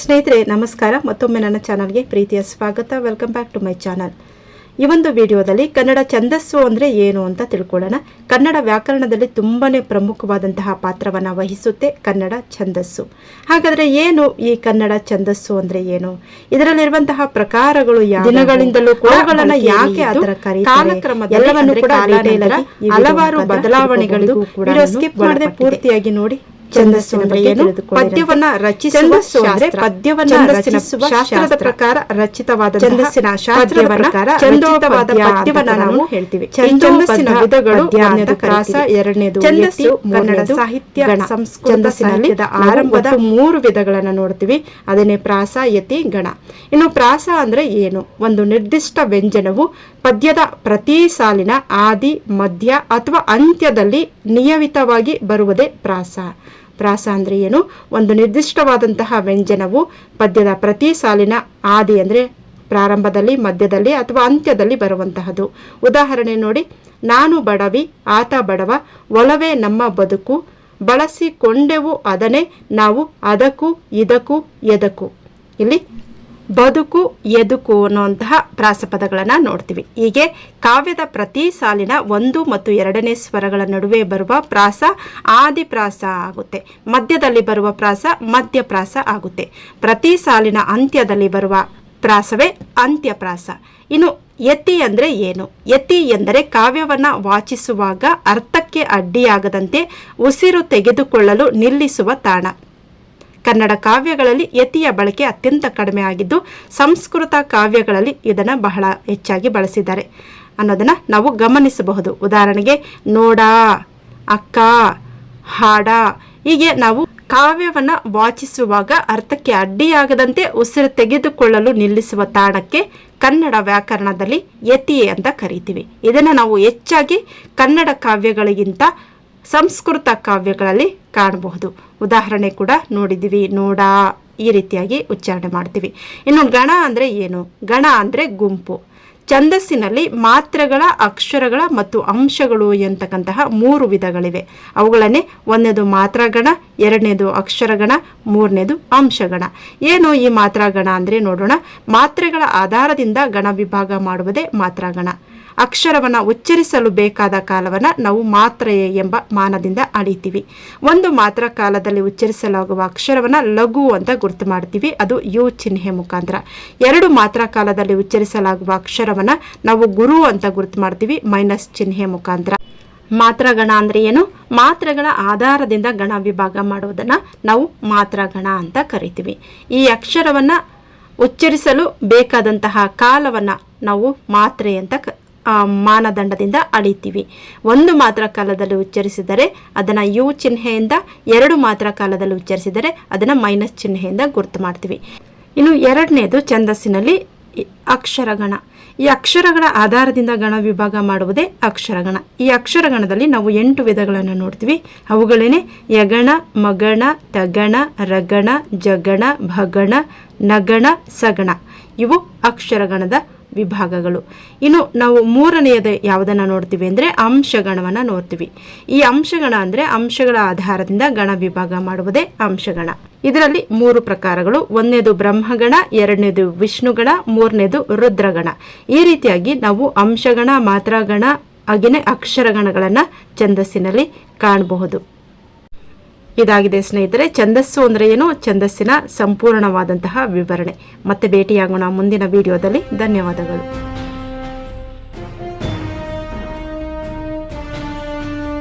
ಸ್ನೇಹಿತರೆ ನಮಸ್ಕಾರ. ಮತ್ತೊಮ್ಮೆ ನನ್ನ ಚಾನಲ್ಗೆ ಪ್ರೀತಿಯ ಸ್ವಾಗತ. Welcome back to my channel ಈ ಒಂದು ವಿಡಿಯೋದಲ್ಲಿ ಕನ್ನಡ ಛಂದಸ್ಸು ಅಂದರೆ ಏನು ಅಂತ ತಿಳ್ಕೊಳ್ಳೋಣ. ಕನ್ನಡ ವ್ಯಾಕರಣದಲ್ಲಿ ತುಂಬಾನೇ ಪ್ರಮುಖವಾದಂತಹ ಪಾತ್ರವನ್ನು ವಹಿಸುತ್ತೆ ಕನ್ನಡ ಛಂದಸ್ಸು. ಹಾಗಾದರೆ ಏನು ಈ ಕನ್ನಡ ಛಂದಸ್ಸು ಅಂದರೆ ಏನು? ಇದರಲ್ಲಿರುವಂತಹ ಪ್ರಕಾರಗಳು ದಿನಗಳಿಂದಲೂ ಕೋಳಗಳನ್ನು ಯಾಕೆ ಅದರ ಎಲ್ಲವನ್ನು ಕೂಡ ಹಲವಾರು ಬದಲಾವಣೆಗಳಿಗೂ ಕೂಡ ಸ್ಕಿಪ್ ಮಾಡದೆ ಪೂರ್ತಿಯಾಗಿ ನೋಡಿ. ಛಂದಸ್ಸಿನ ಬಗ್ಗೆ ಪದ್ಯವನ್ನ ರಚಿಸುವ ಅಂದ್ರೆ ಪದ್ಯವನ್ನ ರಚಿಸುವ ಶಾಸ್ತ್ರದ ಪ್ರಕಾರ ರಚಿತವಾದ ಛಂದಸ್ಸಿನ ಶಾಸ್ತ್ರದ ಪ್ರಕಾರ ಪದ್ಯವನ್ನ ನಾವು ಹೇಳ್ತೀವಿ. ಛಂದಸ್ಸಿನ ವಿಧಗಳು ಪ್ರಾಸ ಎರಡನೇದು ಛಂದಸ್ಸು ಕನ್ನಡ ಸಾಹಿತ್ಯ ಸಂಸ್ಕೃತ ಸಾಹಿತ್ಯದ ಆರಂಭದ ಮೂರು ವಿಧಗಳನ್ನ ನೋಡ್ತೀವಿ. ಅದನ್ನೇ ಪ್ರಾಸ ಯತಿ ಗಣ. ಇನ್ನು ಪ್ರಾಸ ಅಂದ್ರೆ ಏನು? ಒಂದು ನಿರ್ದಿಷ್ಟ ವ್ಯಂಜನವು ಪದ್ಯದ ಪ್ರತಿ ಸಾಲಿನ ಆದಿ, ಮಧ್ಯ ಅಥವಾ ಅಂತ್ಯದಲ್ಲಿ ನಿಯಮಿತವಾಗಿ ಬರುವುದೇ ಪ್ರಾಸ. ಪ್ರಾಸ ಅಂದರೆ ಏನು? ಒಂದು ನಿರ್ದಿಷ್ಟವಾದಂತಹ ವ್ಯಂಜನವು ಪದ್ಯದ ಪ್ರತಿ ಸಾಲಿನ ಆದಿ ಅಂದರೆ ಪ್ರಾರಂಭದಲ್ಲಿ, ಮಧ್ಯದಲ್ಲಿ ಅಥವಾ ಅಂತ್ಯದಲ್ಲಿ ಬರುವಂತಹದ್ದು ಉದಾಹರಣೆ ನೋಡಿ. ನಾನು ಬಡವಿ, ಆತ ಬಡವ, ಒಲವೇ ನಮ್ಮ ಬದುಕು ಬಳಸಿಕೊಂಡೆವು ಅದನ್ನೇ, ನಾವು ಅದಕ್ಕೂ ಇದಕ್ಕೂ ಎದಕ್ಕೂ. ಇಲ್ಲಿ ಬದುಕು, ಎದುಕು ಅನ್ನುವಂತಹ ಪ್ರಾಸಪದಗಳನ್ನು ನೋಡ್ತೀವಿ. ಹೀಗೆ ಕಾವ್ಯದ ಪ್ರತಿ ಸಾಲಿನ ಒಂದು ಮತ್ತು ಎರಡನೇ ಸ್ವರಗಳ ನಡುವೆ ಬರುವ ಪ್ರಾಸ ಆದಿಪ್ರಾಸ ಆಗುತ್ತೆ. ಮಧ್ಯದಲ್ಲಿ ಬರುವ ಪ್ರಾಸ ಮಧ್ಯ ಪ್ರಾಸ ಆಗುತ್ತೆ. ಪ್ರತಿ ಸಾಲಿನ ಅಂತ್ಯದಲ್ಲಿ ಬರುವ ಪ್ರಾಸವೇ ಅಂತ್ಯಪ್ರಾಸ. ಇನ್ನು ಯತಿ ಅಂದರೆ ಏನು? ಯತಿ ಎಂದರೆ ಕಾವ್ಯವನ್ನು ವಾಚಿಸುವಾಗ ಅರ್ಥಕ್ಕೆ ಅಡ್ಡಿಯಾಗದಂತೆ ಉಸಿರು ತೆಗೆದುಕೊಳ್ಳಲು ನಿಲ್ಲಿಸುವ ತಾಣ. ಕನ್ನಡ ಕಾವ್ಯಗಳಲ್ಲಿ ಯತಿಯ ಬಳಕೆ ಅತ್ಯಂತ ಕಡಿಮೆ ಆಗಿದ್ದು ಸಂಸ್ಕೃತ ಕಾವ್ಯಗಳಲ್ಲಿ ಇದನ್ನು ಬಹಳ ಹೆಚ್ಚಾಗಿ ಬಳಸಿದ್ದಾರೆ. ಅನ್ನೋದನ್ನು ನಾವು ಗಮನಿಸಬಹುದು. ಉದಾಹರಣೆಗೆ ನೋಡ, ಅಕ್ಕ, ಹಾಡ ಹೀಗೆ ನಾವು ಕಾವ್ಯವನ್ನು ವಾಚಿಸುವಾಗ ಅರ್ಥಕ್ಕೆ ಅಡ್ಡಿಯಾಗದಂತೆ ಉಸಿರು ತೆಗೆದುಕೊಳ್ಳಲು ನಿಲ್ಲಿಸುವ ತಾಣಕ್ಕೆ ಕನ್ನಡ ವ್ಯಾಕರಣದಲ್ಲಿ ಯತಿ ಅಂತ ಕರಿತೀವಿ. ಇದನ್ನು ನಾವು ಹೆಚ್ಚಾಗಿ ಕನ್ನಡ ಕಾವ್ಯಗಳಿಗಿಂತ ಸಂಸ್ಕೃತ ಕಾವ್ಯಗಳಲ್ಲಿ ಕಾಣಬಹುದು. ಉದಾಹರಣೆ ಕೂಡ ನೋಡಿದ್ದೀವಿ. ನೋಡ ಈ ರೀತಿಯಾಗಿ ಉಚ್ಚಾರಣೆ ಮಾಡ್ತೀವಿ. ಇನ್ನು ಗಣ ಅಂದರೆ ಏನು? ಗಣ ಅಂದರೆ ಗುಂಪು. ಛಂದಸ್ಸಿನಲ್ಲಿ ಮಾತ್ರೆಗಳ, ಅಕ್ಷರಗಳ ಮತ್ತು ಅಂಶಗಳು ಎಂತಕ್ಕಂತಹ ಮೂರು ವಿಧಗಳಿವೆ. ಅವುಗಳನ್ನೇ ಒಂದನೇದು ಮಾತ್ರಗಣ, ಎರಡನೇದು ಅಕ್ಷರಗಣ, ಮೂರನೇದು ಅಂಶಗಣ. ಏನು ಈ ಮಾತ್ರಗಣ ಅಂದರೆ ನೋಡೋಣ. ಮಾತ್ರೆಗಳ ಆಧಾರದಿಂದ ಗಣ ವಿಭಾಗ ಮಾಡುವುದೇ ಮಾತ್ರಾಗಣ. ಅಕ್ಷರವನ್ನು ಉಚ್ಚರಿಸಲು ಬೇಕಾದ ಕಾಲವನ್ನು ನಾವು ಮಾತ್ರೆಯೇ ಎಂಬ ಮಾನದಿಂದ ಅಳಿತೀವಿ. ಒಂದು ಮಾತ್ರ ಕಾಲದಲ್ಲಿ ಉಚ್ಚರಿಸಲಾಗುವ ಅಕ್ಷರವನ್ನು ಲಘು ಅಂತ ಗುರುತು ಮಾಡ್ತೀವಿ. ಅದು ಯು ಚಿಹ್ನೆ ಮುಖಾಂತರ. ಎರಡು ಮಾತ್ರ ಕಾಲದಲ್ಲಿ ಉಚ್ಚರಿಸಲಾಗುವ ಅಕ್ಷರವನ್ನು ನಾವು ಗುರು ಅಂತ ಗುರುತು ಮಾಡ್ತೀವಿ. ಮೈನಸ್ ಚಿಹ್ನೆ ಮುಖಾಂತರ. ಮಾತ್ರಗಣ ಅಂದರೆ ಏನು? ಮಾತ್ರೆಗಳ ಆಧಾರದಿಂದ ಗಣ ವಿಭಾಗ ಮಾಡುವುದನ್ನು ನಾವು ಮಾತ್ರಗಣ ಅಂತ ಕರಿತೀವಿ. ಈ ಅಕ್ಷರವನ್ನು ಉಚ್ಚರಿಸಲು ಬೇಕಾದಂತಹ ಕಾಲವನ್ನು ನಾವು ಮಾತ್ರೆ ಅಂತ ಮಾನದಂಡದಿಂದ ಅಳಿತೀವಿ. ಒಂದು ಮಾತ್ರ ಕಾಲದಲ್ಲಿ ಉಚ್ಚರಿಸಿದರೆ ಅದನ್ನು ಯು ಚಿಹ್ನೆಯಿಂದ ಎರಡು ಮಾತ್ರ ಕಾಲದಲ್ಲಿ ಉಚ್ಚರಿಸಿದರೆ ಅದನ್ನು ಮೈನಸ್ ಚಿಹ್ನೆಯಿಂದ ಗುರುತು ಮಾಡ್ತೀವಿ. ಇನ್ನು ಎರಡನೇದು ಛಂದಸ್ಸಿನಲ್ಲಿ ಅಕ್ಷರಗಣ. ಈ ಅಕ್ಷರಗಳ ಆಧಾರದಿಂದ ಗಣ ವಿಭಾಗ ಮಾಡುವುದೇ ಅಕ್ಷರಗಣ. ಈ ಅಕ್ಷರಗಣದಲ್ಲಿ ನಾವು ಎಂಟು ವಿಧಗಳನ್ನು ನೋಡ್ತೀವಿ. ಅವುಗಳೇನೆ ಯಗಣ, ಮಗಣ, ತಗಣ, ರಗಣ, ಜಗಣ, ಭಗಣ, ನಗಣ, ಸಗಣ. ಇವು ಅಕ್ಷರಗಣದ ವಿಭಾಗಗಳು. ಇನ್ನು ನಾವು ಮೂರನೆಯದು ಯಾವುದನ್ನು ನೋಡ್ತೀವಿ ಅಂದರೆ ಅಂಶಗಣವನ್ನು ನೋಡ್ತೀವಿ. ಈ ಅಂಶಗಣ ಅಂದರೆ ಅಂಶಗಳ ಆಧಾರದಿಂದ ಗಣ ವಿಭಾಗ ಮಾಡುವುದೇ ಅಂಶಗಣ. ಇದರಲ್ಲಿ ಮೂರು ಪ್ರಕಾರಗಳು. ಒಂದನೇದು ಬ್ರಹ್ಮಗಣ, ಎರಡನೇದು ವಿಷ್ಣುಗಣ, ಮೂರನೇದು ರುದ್ರಗಣ. ಈ ರೀತಿಯಾಗಿ ನಾವು ಅಂಶಗಣ, ಮಾತ್ರಗಣ ಹಾಗೆಯೇ ಅಕ್ಷರಗಣಗಳನ್ನು ಛಂದಸ್ಸಿನಲ್ಲಿ ಕಾಣಬಹುದು. ಇದಾಗಿದೆ ಸ್ನೇಹಿತರೆ ಛಂದಸ್ಸು ಅಂದರೆ ಏನು? ಛಂದಸ್ಸಿನ ಸಂಪೂರ್ಣವಾದಂತಹ ವಿವರಣೆ. ಮತ್ತೆ ಭೇಟಿಯಾಗೋಣ ಮುಂದಿನ ವಿಡಿಯೋದಲ್ಲಿ. ಧನ್ಯವಾದಗಳು.